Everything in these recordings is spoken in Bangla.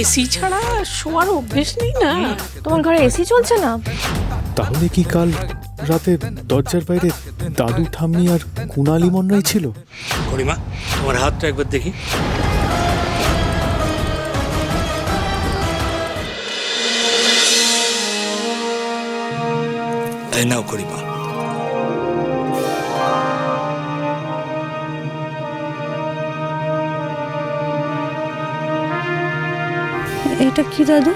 এসি ছাড়া শোয়ার অভ্যেস নেই না। তোমার ঘরে এসি চলছে না? তাহলে কি কাল রাতে দরজার বাইরে দাদু ঠাম্মি আর কুণালি মন্নাই ছিল? করিমা তোমার হাতটা একবার দেখি। এই নাও করিমা। এটা কি দাদু?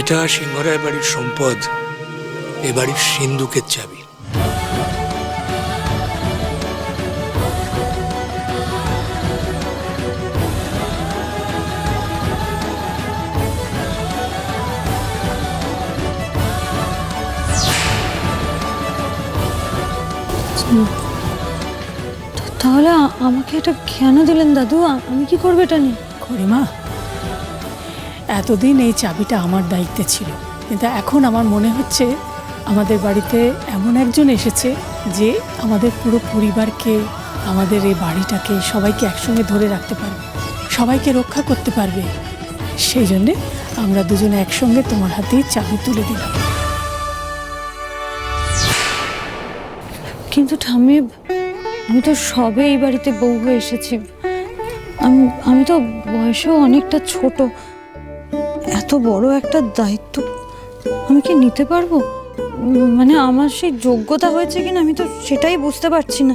এটা সিংহরায় বাড়ির সম্পদ। এ বাড়ির সিন্ধুকের চাবি। তাহলে আমাকে এটা কেন দিলেন দাদু আমি কি করব এটা নিয়ে? করিমা এতদিন এই চাবিটা আমার দায়িত্বে ছিল। কিন্তু এখন আমার মনে হচ্ছে আমাদের বাড়িতে এমন একজন এসেছে যে আমাদের পুরো পরিবারকে, আমাদের এই বাড়িটাকে সবাইকে একসঙ্গে ধরে রাখতে পারবে, সবাইকে রক্ষা করতে পারবে। সেই জন্যে আমরা দুজনে একসঙ্গে তোমার হাতেই চাবি তুলে দিলাম। কিন্তু ঠাম্মি, আমি তো সবে এই বাড়িতে বউ হয়ে এসেছি। আমি আমি তো বয়সেও অনেকটা ছোট। এত বড় একটা দায়িত্ব আমি কি নিতে পারব? মানে আমার সেই যোগ্যতা হয়েছে কিনা আমি তো সেটাই বুঝতে পারছি না।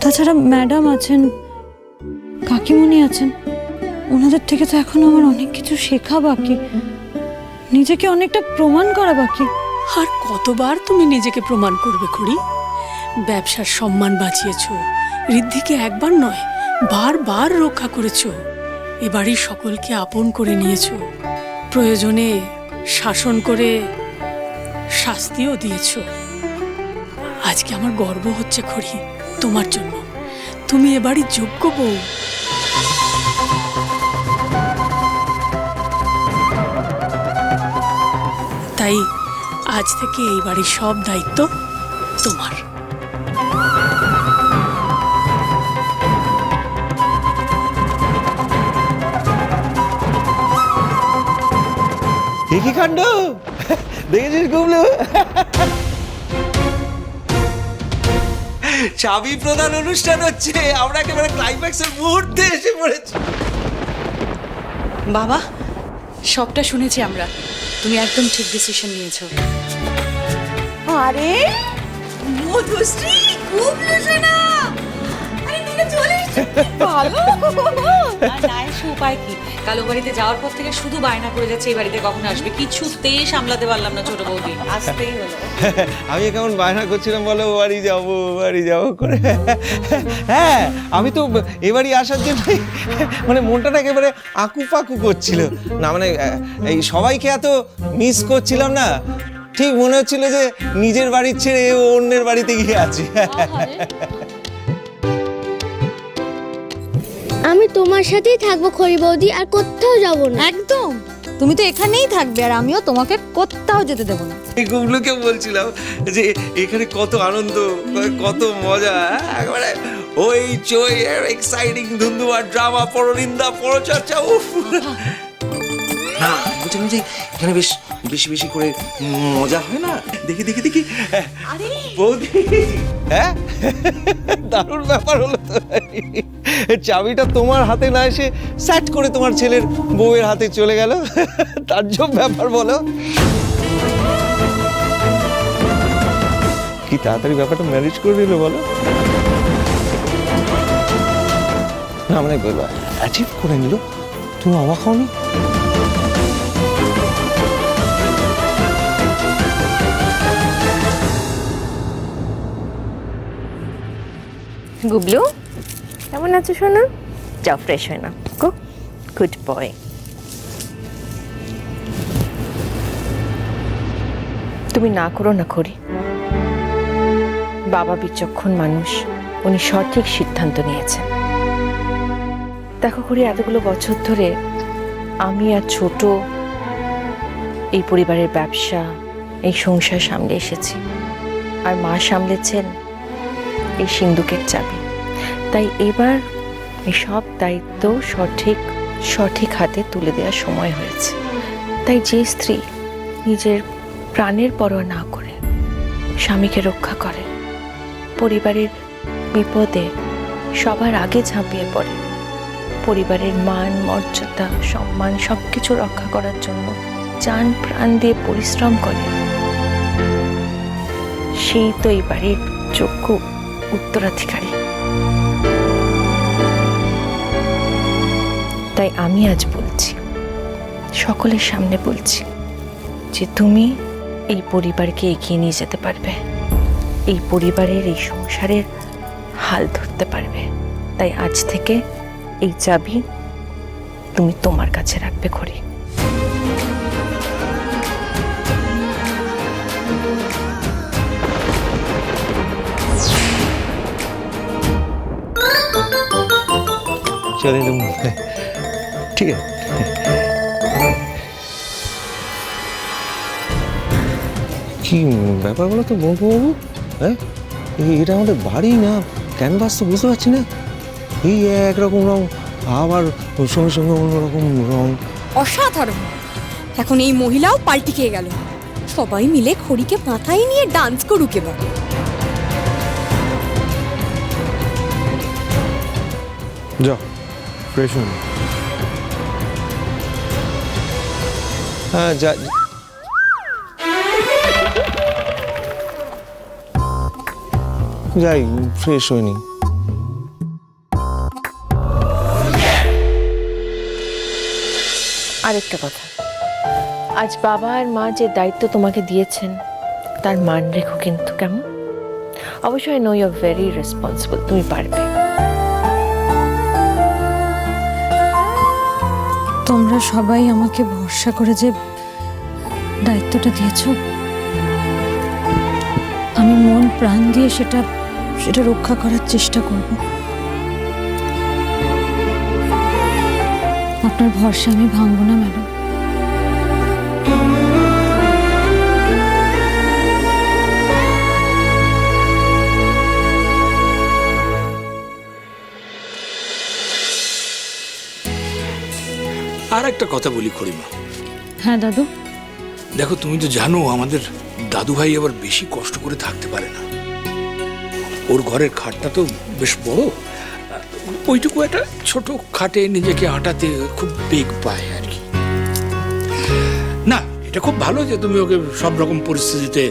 তাছাড়া ম্যাডাম আছেন, কাকিমণি আছেন, ওনাদের থেকে তো এখন আমার অনেক কিছু শেখা বাকি। নিজেকে অনেকটা প্রমাণ করা বাকি। আর কতবার তুমি নিজেকে প্রমাণ করবে খুড়ি? ব্যবসার সম্মান বাঁচিয়েছ, ঋদ্ধিকে একবার নয়, বারবার রক্ষা করেছ। এ বাড়ির সকলকে আপন করে নিয়েছ। প্রয়োজনে শাসন করে শাস্তিও দিয়েছ। আজকে আমার গর্ব হচ্ছে খড়ি, তোমার জন্য। তুমি এ বাড়ির যোগ্য বউ। তাই আজ থেকে এই বাড়ির সব দায়িত্ব তোমার। দেখি কাণ্ড দেখেছিস গুবলু? চাবি প্রদান অনুষ্ঠান হচ্ছে। আমরা একেবারে ক্লাইম্যাক্সের মুহূর্তে এসে পড়েছি। বাবা সবটা শুনেছি আমরা। তুমি একদম ঠিক ডিসিশন নিয়েছো। আরে মধুশ্রী খুব লোচনা আরে তুমি চলে এসেছ। ভালো। না এসে উপায় কি? কালো বাড়িতে যাওয়ার পর থেকে শুধু বায়না করে যাচ্ছে এই বাড়িতে কখন আসবে? কিছুতেই সামলাতে পারলাম না ছোট বৌদি। আসতেই হলো। আমি কেমন বায়না করছিলাম বলো ও বাড়ি যাব ও বাড়ি যাব করে। হ্যাঁ আমি তো এ বাড়ি আসার জন্য মানে মনটা না একেবারে আঁকু পাকু করছিল। না মানে এই সবাইকে এত মিস করছিলাম না। ঠিক মনে হচ্ছিল যে নিজের বাড়ির ছেড়ে অন্যের বাড়িতে গিয়ে আছি। আমি তোমার সাথেই থাকব খড়ি বৌদি আর কোথাও যাব না। একদম। তুমি তো এখানেই থাকবে আর আমিও তোমাকে কোথাও যেতে দেবো না। এই গুগলুকে বলছিলাম যে এখানে কত আনন্দ কত মজা হ্যাঁ? একেবারে ওই চই এক্সাইটিং ধুন্দুমার ড্রামা পরনিন্দা পরচর্চা উফ। না বলছিলাম যে এখানে বেশ বেশি বেশি করে মজা হয় না? দেখি দেখি দেখি। আরে! বৌদি! হ্যাঁ? দারুণ ব্যাপার হলো তো চাবিটা তোমার হাতে না এসে স্যাট করে তোমার ছেলের বউয়ের হাতে চলে গেল। তার জন্য ব্যাপার বলো। কি তাড়াতাড়ি ব্যাপারটা ম্যানেজ করে দিল বলো। না মানে অ্যাচিভ করে নিল? তুমি অবাক হওনি? গুবলু কেমন আছো সোনা? যাও ফ্রেশ হয়ে না গো গুড বয় তুমি না করো না করি। বাবা বিচক্ষণ মানুষ। উনি সঠিক সিদ্ধান্ত নিয়েছেন। দেখো করি এতগুলো বছর ধরে আমি আর ছোট এই পরিবারের ব্যবসা এই সংসার সামলে এসেছি। আর মা সামলেছেন এই সিন্ধুকের চাবি। তাই এবার এই সব দায়িত্ব সঠিক সঠিক হাতে তুলে দেওয়ার সময় হয়েছে। তাই যে স্ত্রী নিজের প্রাণের পরোয়া না করে, স্বামীকে রক্ষা করে, পরিবারের বিপদে সবার আগে ঝাঁপিয়ে পড়ে, পরিবারের মান, মর্যাদা, সম্মান সব কিছু রক্ষা করার জন্য যান প্রাণ দিয়ে পরিশ্রম করে, সেই তো এই বাড়ির যোগ্য উত্তরাধিকারী। তাই আমি আজ বলছি, সকলের সামনে বলছি যে তুমি এই পরিবারকে এগিয়ে নিয়ে যেতে পারবে। এই পরিবারের, এই সংসারের হাল ধরতে পারবে। তাই আজ থেকে এই চাবি তুমি তোমার কাছে রাখবে খড়ি চলে এলাম। ঠিক আছে। কি ব্যাপার বলো তো বাবু হ্যাঁ? এটা আমাদের বাড়ি না? ক্যানভাস তো বুঝতে পারছি না। এই একরকম রং আবার সঙ্গে সঙ্গে অন্যরকম রং। অসাধারণ। এখন এই মহিলাও পাল্টি খেয়ে গেল। সবাই মিলে খড়িকে মাথায় নিয়ে ডান্স করুক এবার। যা হয়ে নে। হ্যাঁ যা যাই ফ্রেশ হয়নি। আরেকটা কথা। আজ বাবা আর মা যে দায়িত্ব তোমাকে দিয়েছেন তার মান রেখো কিন্তু কেমন? অবশ্যই নো ইউ ভেরি রেসপন্সিবল তুমি পারবে। তোমরা সবাই আমাকে ভরসা করে যে দায়িত্বটা দিয়েছ। আমি মন প্রাণ দিয়ে সেটা সেটা রক্ষা করার চেষ্টা করব। আপনার ভরসা আমি ভাঙব না, ম্যাডাম। একটা কথা বলি খড়িমা। হ্যাঁ দাদু। দেখো তুমি তো জানো আমাদের দাদু ভাই আবার বেশি কষ্ট করে থাকতে পারে না। ওর ঘরের খাটটা তো বেশ বড়। ওইটুকু একটা ছোট খাটে নিজেকে আটাতে খুব বেগ পায় আর কি। না এটা খুব ভালো যে তুমি ওকে সব রকম পরিস্থিতিতে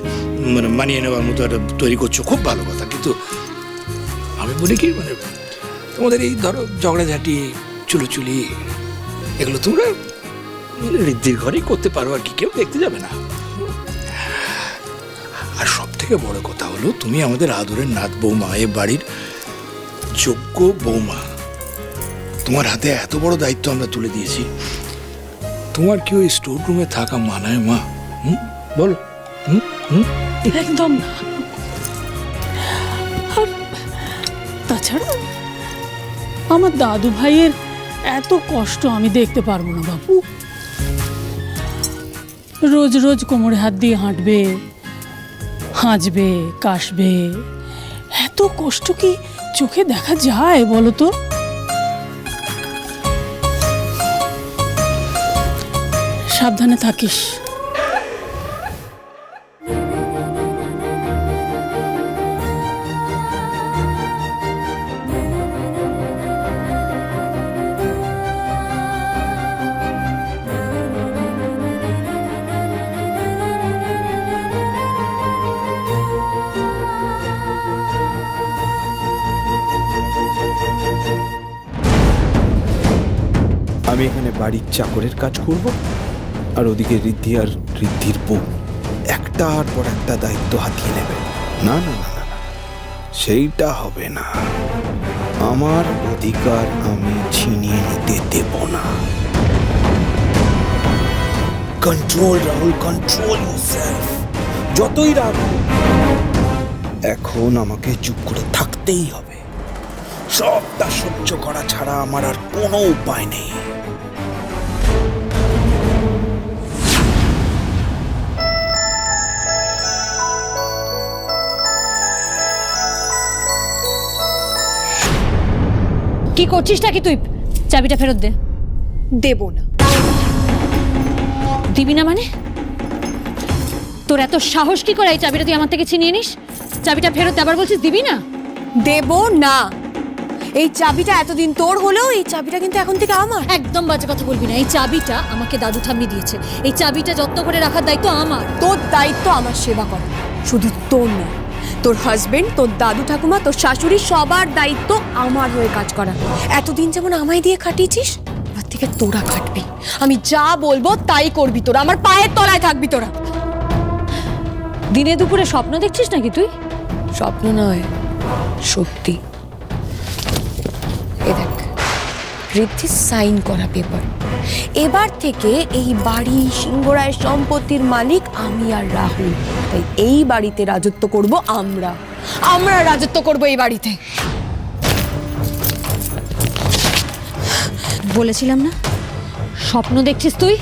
মানে মানিয়ে নেওয়ার মতো একটা তৈরি করছ। খুব ভালো কথা কিন্তু আমি বলি কি মানে তোমাদের এই ধরো ঝগড়াঝাঁটি চুলোচুলি এগুলো তোমরা ঋদ্ধির ঘরেই করতে পারো আর কি, কেউ দেখতে যাবে না। আর সব থেকে বড় কথা হলো, তুমি আমাদের আদরের নাথ বৌমা, এ বাড়ির যোগ্য বৌমা। তোমার হাতে এত বড় দায়িত্ব আমরা তুলে দিয়েছি। তোমার কি ওই স্টোর রুমে থাকা মানায়, মা? হুম? বলো। একদম না। তাছাড়া, আমার দাদু ভাইয়ের এত কষ্ট আমি দেখতে পারব না বাপু। রোজ রোজ কোমরে হাত দিয়ে হাঁটবে, হাঁচবে, কাশবে। এত কষ্ট কি চোখে দেখা যায় বলো তো? সাবধানে থাকিস। আমি এখানে বাড়ির চাকরের কাজ করব, আর ওদিকে ঋদ্ধি আর ঋদ্ধির বউ। একটার পর একটা দায়িত্ব হাতিয়ে নেবে। না না না না। সেইটা হবে না। আমার অধিকার আমি ছিনিয়ে নিতে দেব না। কন্ট্রোল রাহুল কন্ট্রোল ইউরসেলফ যতই রাগ এখন আমাকে চুপ করে থাকতেই হবে। সবটা সহ্য করা ছাড়া আমার আর কোনো উপায় নেই। কি করছিস নাকি তুই? চাবিটা ফেরত দে। দেব না। দিবি না মানে? তোর এত সাহস কি করে এই চাবিটা তুই আমার থেকে ছিনিয়ে নিস? চাবিটা ফেরত আবার বলছিস দিবি না? দেব না। এই চাবিটা এতদিন তোর হলেও এই চাবিটা কিন্তু এখন থেকে আমার। একদম বাজে কথা বলবি না। এই চাবিটা আমাকে দাদু ঠাম্মি দিয়েছে। এই চাবিটা যত্ন করে রাখার দায়িত্ব আমার। তোর দায়িত্ব আমার সেবা করা। শুধু তোর না তোর হাজবেন্ড তোর দাদু ঠাকুমা তোর শাশুড়ি সবার দায়িত্ব আমার হয়ে কাজ করা। এতদিন যেমন আমায় দিয়ে খাটিয়েছিস এবার থেকে তোরা খাটবি। আমি যা বলব তাই করবি তোরা আমার পায়ের তলায় থাকবি তোরা। দিনে দুপুরে স্বপ্ন দেখছিস নাকি তুই? স্বপ্ন নয় সত্যি। ঋদ্ধি সাইন করা পেপার। এবার থেকে এই বাড়ি সিংহরায়ের সম্পত্তির মালিক আমি আর রাহুল। তাই এই বাড়িতে রাজত্ব করব আমরা। আমরা রাজত্ব করব এই বাড়িতে। বলেছিলাম না? স্বপ্ন দেখছিস তুই?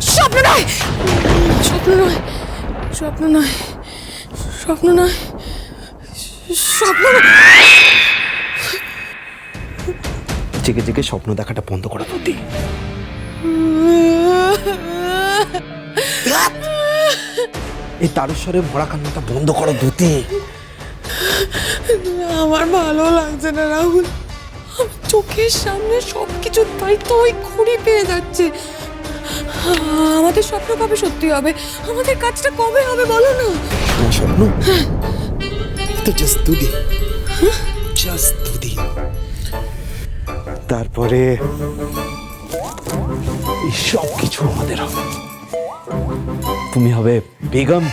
স্বপ্ন নয়! স্বপ্ন নয়! স্বপ্ন নয়! স্বপ্ন নয়! স্বপ্ন নয়! জেগে জেগে স্বপ্ন দেখাটা বন্ধ করা। প্রতি এই তারস্বরে ভরা কান্নাটা বন্ধ করো দুতি আমার ভালো লাগছে না রাহুল। চোখের সামনে সব তাই তো ওই খুঁড়ি পেয়ে যাচ্ছে। আমাদের স্বপ্ন কবে সত্যি হবে? আমাদের কাজটা কবে হবে বলো না? স্বপ্ন? তো জাস্ট দুদিন। জাস্ট দুদিন। তারপরে সব কিছু আমাদের হবে। তুমি হবে বেগম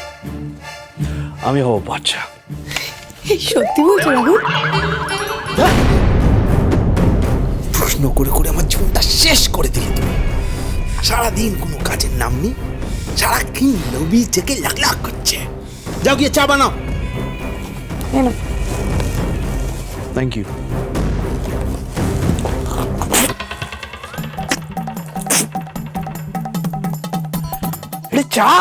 আমি হব বাচ্চা সত্যি বলছো রাহুল? প্রশ্ন করে করে আমার জীবনটা শেষ করে দিলে তুমি। সারাদিন কোনো কাজের নাম নেই সারাক্ষণ লবি থেকে লাখ লাখ করছে। যাও গিয়ে চা বানাও। থ্যাংক ইউ এটা চা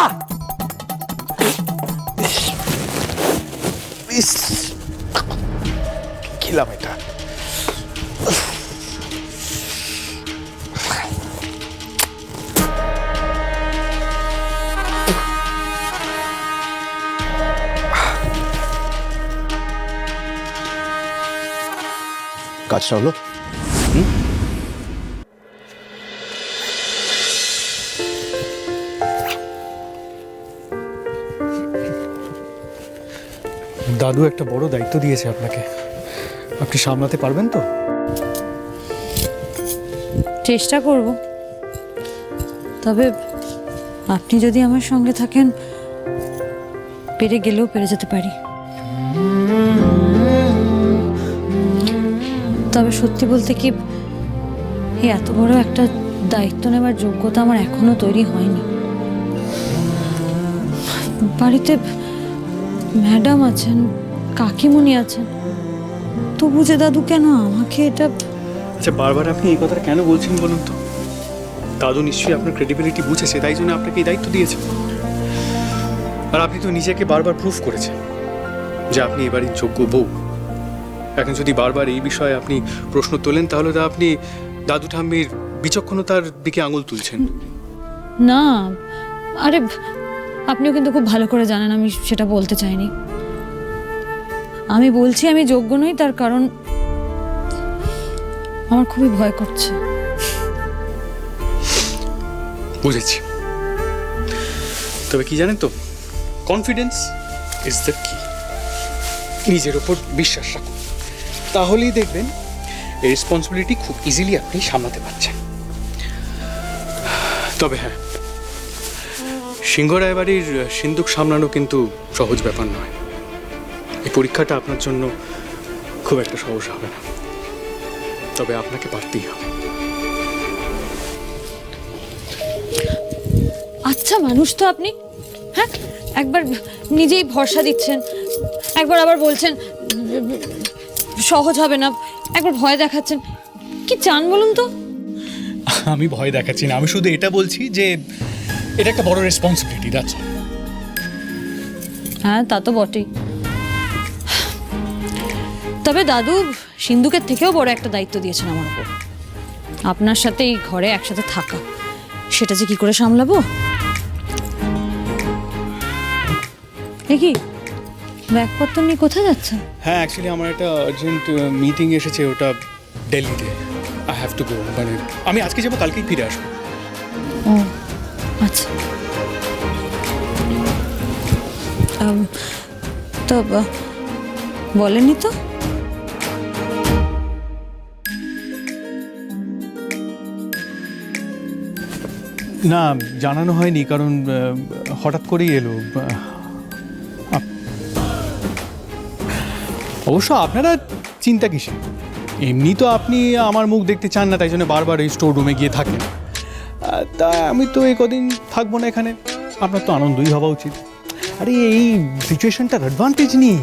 ইস, খেলাম এটা কাজটা হলো দাদু একটা বড় দায়িত্ব দিয়েছে আপনাকে। আপনি সামলাতে পারবেন তো? চেষ্টা করব। তবে আপনি যদি আমার সঙ্গে থাকেন, পেরে গেলেও পেরে যেতে পারি। তবে সত্যি বলতে কি এত বড় একটা দায়িত্ব নেওয়ার যোগ্যতা আমার এখনও তৈরি হয়নি। বাড়িতে ম্যাডাম আছেন কাকিমুনি আছেন। তবু যে দাদু কেন আমাকে এটা আচ্ছা বারবার আপনি এই কথাটা কেন বলছেন বলুন তো? দাদু নিশ্চয়ই আপনার ক্রেডিবিলিটি বুঝেছে তাই জন্য আপনাকে এই দায়িত্ব দিয়েছে। আর আপনি তো নিজেকে বারবার প্রুফ করেছেন যে আপনি এবারই যোগ্য বউ। এখন যদি বারবার এই বিষয়ে আপনি প্রশ্ন তোলেন তাহলে তো আপনি দাদু ঠাম্মির বিচক্ষণতার দিকে আঙুল তুলছেন। না আরে আপনিও কিন্তু খুব ভালো করে জানেন, আমি সেটা বলতে চাইনি। আমি বলছি, আমি যোগ্য নই, তার কারণ আমার খুবই ভয় করছে। বুঝেছি। তবে কি জানেন তো কনফিডেন্স ইজ দ্য কি নিজের ওপর বিশ্বাস রাখুন। তাহলেই দেখবেন রেসপন্সিবিলিটি খুব ইজিলি আপনি সামলাতে পারছেন। তবে হ্যাঁ সিংহরায় বাড়ির সিন্দুক সামলানো কিন্তু সহজ ব্যাপার নয়। এই পরীক্ষাটা আপনার জন্য খুব একটা সহজ হবে না। তবে আপনাকে পারতেই হবে। আচ্ছা মানুষ তো আপনি। হ্যাঁ একবার নিজেই ভরসা দিচ্ছেন। একবার আবার বলছেন সহজ হবে না। একবার ভয় দেখাচ্ছেন। কি চান বলুন তো? আমি ভয় দেখাচ্ছি না। আমি শুধু এটা বলছি যে এটা একটা বড় রেসপন্সিবিলিটি দ্যাটস হ্যাঁ তা তো বটেই। তবে দাদু সিন্ধুকের থেকেও বড় একটা দায়িত্ব দিয়েছেন আমার উপর। আপনার সাথে এই ঘরে একসাথে থাকা। সেটা যে কি করে সামলাবো? কি ব্যাগপত্র নিয়ে কোথায় যাচ্ছেন? হ্যাঁ অ্যাকচুয়ালি আমার একটা আর্জেন্ট মিটিং এসেছে ওটা দিল্লিতে। আই হ্যাভ টু গো মানে আমি আজকে যাব কালকেই ফিরে আসব। আম, তো বা- বলেননি তো? না জানানো হয়নি কারণ হঠাৎ করেই এলো। অবশ্য আপনারা চিন্তা কিসে এমনি তো আপনি আমার মুখ দেখতে চান না তাই জন্য বারবার এই স্টোর রুমে গিয়ে থাকেন। তা আমি তো এই কদিন থাকব না এখানে। আপনার তো আনন্দই হওয়া উচিত। আরে এই সিচুয়েশনটার অ্যাডভান্টেজ নিই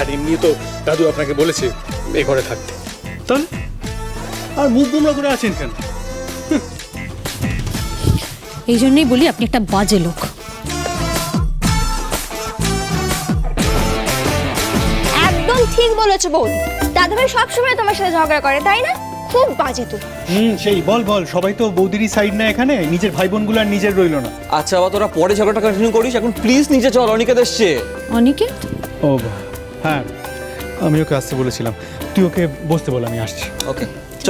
আর এমনি তো দাদু আপনাকে বলেছে এই ঘরে থাকতে। তাহলে? আর মুখ গুমরা করে আছেন কেন? এই জন্যই বলি আপনি একটা বাজে লোক। একদম ঠিক বলেছ বৌদি দাদাভাই সবসময় তোমার সাথে ঝগড়া করে তাই না? খুব বাজে তুই হুম সেই বল বল সবাই তো বৌদিরই সাইড না এখানে নিজের ভাই বোনগুলো আর নিজের রইল না। আচ্ছা আবার তোরা পরে ঝগড়াটা কন্টিনিউ করিস এখন প্লিজ নিচে চল অনিকেত এসছে। অনিকেত? ও হ্যাঁ আমি ওকে আসতে বলেছিলাম। তুই ওকে বসতে বল আমি আসছি। ওকে চ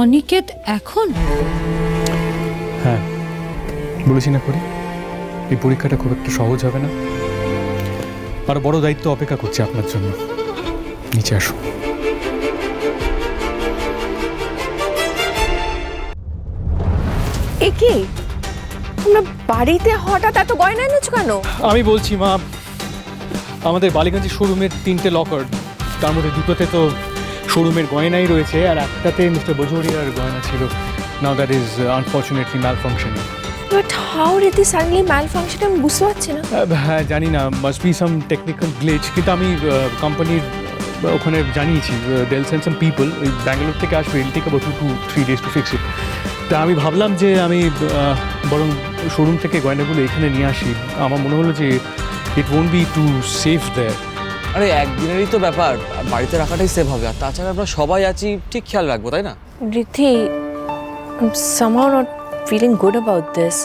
অনিকেত এখন? হ্যাঁ বলেছি না করি। এই পরীক্ষাটা খুব একটা সহজ হবে না। আর বড় দায়িত্ব অপেক্ষা করছে আপনার জন্য। নিচে আসুন। এ কি? তোমরা বাড়িতে হঠাৎ এত গয়না এনেছো কেন? আমি বলছি মা আমাদের বালিগঞ্জের শোরুমের তিনটে লকার তার মধ্যে দুটোতে তো শোরুমের গয়নাই রয়েছে আর একটাতে মিস্টার বজোরিয়ার গয়না ছিল। Now that is unfortunately malfunctioning but how did this suddenly malfunction আমি বুঝতে পারছি না। হ্যাঁ জানি না must be some technical glitch কিন্তু আমি কোম্পানির ওখানে জানিয়েছি দেল সেন্ড সাম পিপল ওই ব্যাঙ্গালোর থেকে আসবে he'll take about two three days to fix it তা আমি ভাবলাম যে আমি বরং শোরুম থেকে গয়নাগুলো এখানে নিয়ে আসি। আমার মনে হলো যে it won't be too safe there আরে একদিনেরই তো ব্যাপার। আর বাড়িতে রাখাটাই সেভ হবে। আর তাছাড়া আমরা সবাই আছি ঠিক খেয়াল রাখব তাই না? Rithi somehow not feeling good about this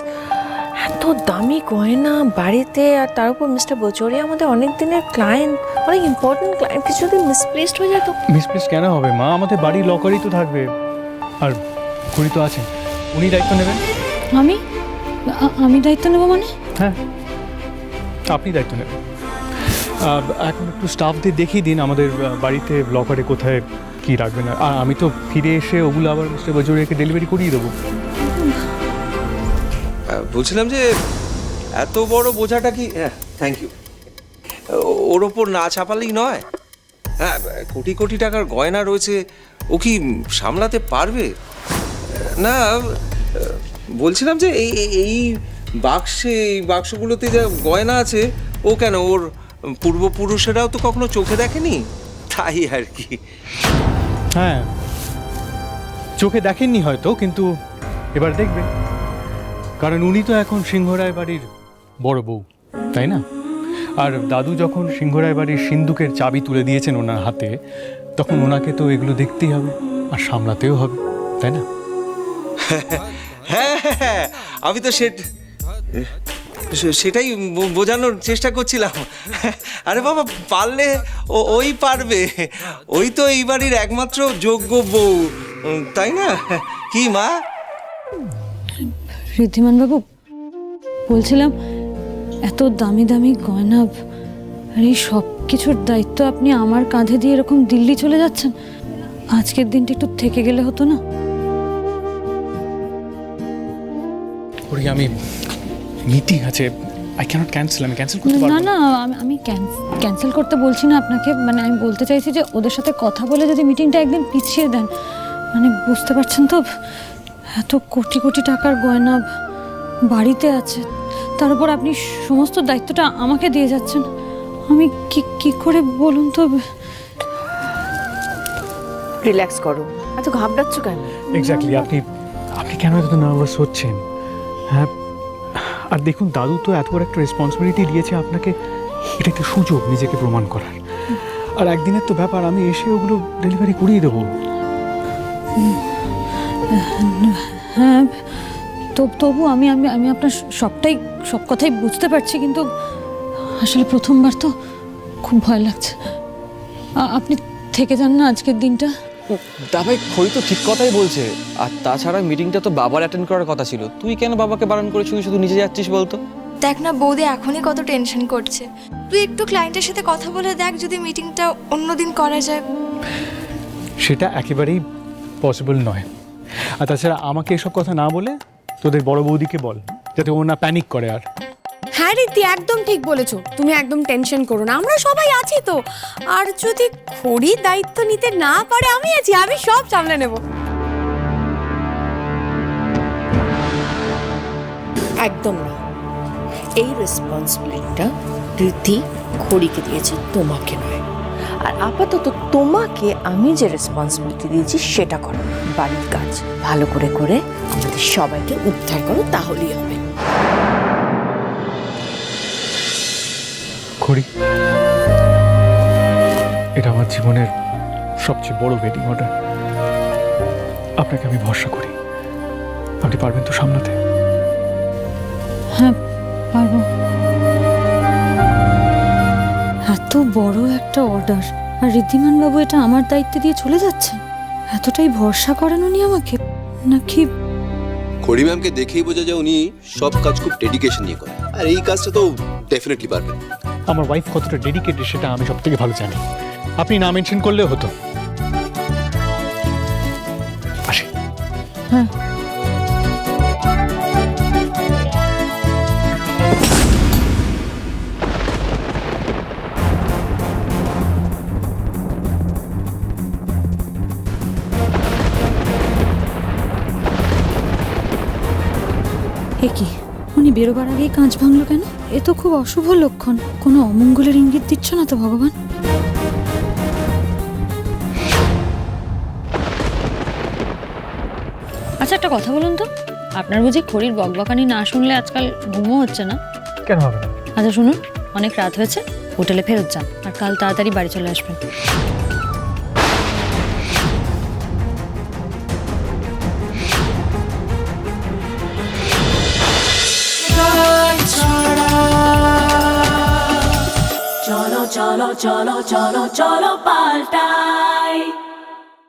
এত দামি গয়না বাড়িতে আর তার উপর মিস্টার বচরিয়া আমাদের অনেক দিনের ক্লায়েন্ট অনেক ইম্পর্টেন্ট ক্লায়েন্ট কিছু যদি মিসপ্লেসড হয়ে যায় তো। মিসপ্লেস কেন হবে মা? আমাদের বাড়ির লকারই তো থাকবে। আর ঘড়ি তো আছেন। উনি দায়িত্ব নেবেন? আমি? আমি দায়িত্ব নেব মানে? হ্যাঁ। আপনি দায়িত্ব নেবেন। এখন একটু স্টাফদের দেখিয়ে দিন আমাদের বাড়িতে লকারে কোথায় কি রাখবেন। আর আমি তো ফিরে এসে ওগুলো আবার মিস্টার বাজুরিয়াকে ডেলিভারি করিয়ে দেবো। বলছিলাম যে এত বড় বোঝাটা কি? হ্যাঁ থ্যাংক ইউ ওর ওপর না চাপালেই নয়। হ্যাঁ কোটি কোটি টাকার গয়না রয়েছে। ও কি সামলাতে পারবে? না বলছিলাম যে এই, এই- বাক্সে, এই বাক্সগুলোতে যা গয়না আছে, ও কেন, ওর পূর্বপুরুষেরাও তো কখনো চোখে দেখেনি? তাই আর কি। হ্যাঁ চোখে দেখেননি হয়তো, কিন্তু এবার দেখবে। কারণ উনি তো এখন সিংহরায় বাড়ির বড় বউ, তাই না? আর দাদু যখন সিংহরায় বাড়ির সিন্ধুকের চাবি তুলে দিয়েছেন ওনার হাতে, তখন ওনাকে তো এগুলো দেখতেই হবে, আর সামলাতেও হবে, তাই না? হ্যাঁ হ্যাঁ, হ্যাঁ আমি তো সে সেটাই বোঝানোর চেষ্টা করছিলাম। আরে বাবা পারলে ওই পারবে। ওই তো এই বাড়ির একমাত্র যোগ্য বউ। তাই না? কি মা? ঋদ্ধিমান বাবু বলছিলাম এত দামি দামি গয়না আর এই সব কিছুর দায়িত্ব আপনি আমার কাঁধে দিয়ে এরকম দিল্লি চলে যাচ্ছেন? আজকের দিনটা একটু থেকে গেলে হতো না? ওরে আমি মিটিং আছে। আই ক্যানট ক্যান্সেল আমি ক্যান্সেল করতে না পারব না আমি- আমি ক্যান্সেল করতে বলছি না আপনাকে। মানে আমি বলতে চাইছি যে ওদের সাথে কথা বলে যদি মিটিংটা একদিন পিছিয়ে দেন মানে বুঝতে পারছেন তো এত কোটি কোটি টাকার গয়না বাড়িতে আছে। তার উপর আপনি সমস্ত দায়িত্বটা আমাকে দিয়ে যাচ্ছেন। আমি কি কি করে বলুন তো? রিল্যাক্স করো। এত ঘাবড়াচ্ছ কেন? এক্স্যাক্টলি আপনি আপনি কেন এত নার্ভাস হচ্ছেন? হ্যাঁ আর দেখুন, দাদু তো এত বড় একটা রেসপন্সিবিলিটি দিয়েছে আপনাকে। এটা একটা সুযোগ নিজেকে প্রমাণ করার। আর একদিনের তো ব্যাপার, আমি এসে ওগুলো ডেলিভারি করিয়ে দেবো। হ্যাঁ তো, তবু আমি আমি আমি আপনার সবটাই, সব কথাই বুঝতে পারছি, কিন্তু আসলে প্রথমবার তো খুব ভয় লাগছে। আপনি থেকে যান না আজকের দিনটা? তা ভাই খড়ি তো ঠিক কথাই বলছে। আর তাছাড়া মিটিংটা তো বাবার অ্যাটেন্ড করার কথা ছিল। তুই কেন বাবাকে বারণ করে শুধু শুধু নিজে যাচ্ছিস বলতো? দেখ না বৌদি এখনই কত টেনশন করছে। তুই একটু ক্লায়েন্টের সাথে কথা বলে দেখ যদি মিটিংটা অন্যদিন করা যায়। সেটা একেবারেই পসিবল নয়। আর তাছাড়া আমাকে এসব কথা না বলে তোদের বড় বৌদিকে বল যাতে ও না প্যানিক করে আর। হ্যাঁ রীতি একদম ঠিক বলেছ। তুমি একদম টেনশন করো না, আমরা সবাই আছি তো। আর যদি খড়ি দায়িত্ব নিতে না পারে, আমি আছি, আমি সব সামলে নেব। একদম না। এই রেসপন্সিবিলিটিটা ঋদ্ধি খড়িকে দিয়েছে, তোমাকে নয়। আর আপাতত তোমাকে আমি যে রেসপন্সিবিলিটি দিয়েছি, সেটা করো। বাড়ির কাজ ভালো করে করে আমাদের সবাইকে উদ্ধার করো, তাহলেই হবে। খড়ি এটা আমার জীবনের সবচেয়ে বড় ওয়েডিং অর্ডার আপনাকে আমি ভরসা করি। আপনি পারবেন তো সামলাতে? হ্যাঁ পারব। এত বড় একটা অর্ডার আর ঋদ্ধিমান বাবু এটা আমার দায়িত্বে দিয়ে চলে যাচ্ছে? এতটাই ভরসা করেন উনি আমাকে? নাকি খড়ি ম্যামকে দেখেই বোঝা যায় উনি সব কাজ খুব ডেডিকেশন নিয়ে করেন। আর এই কাজটা তো ডেফিনেটলি পারবেন। আমার ওয়াইফ কতটা ডেডিকেটেড সেটা আমি সব থেকে ভালো জানি। আপনি না মেনশন করলেও হতো। আসি। হ্যাঁ। উনি বেরোবার আগেই কাঁচ ভাঙলো কেন? এ তো খুব অশুভ লক্ষণ। কোনো অমঙ্গলের ইঙ্গিত দিচ্ছ না তো ভগবান। আচ্ছা একটা কথা বলুন তো। আপনার বুঝি খড়ির বকবকানি না শুনলে আজকাল ঘুমও হচ্ছে না? কেন হবে না? আচ্ছা শুনুন। অনেক রাত হয়েছে হোটেলে ফেরত যান আর কাল তাড়াতাড়ি বাড়ি চলে আসবেন। চলো চলো চলো পাল্টাই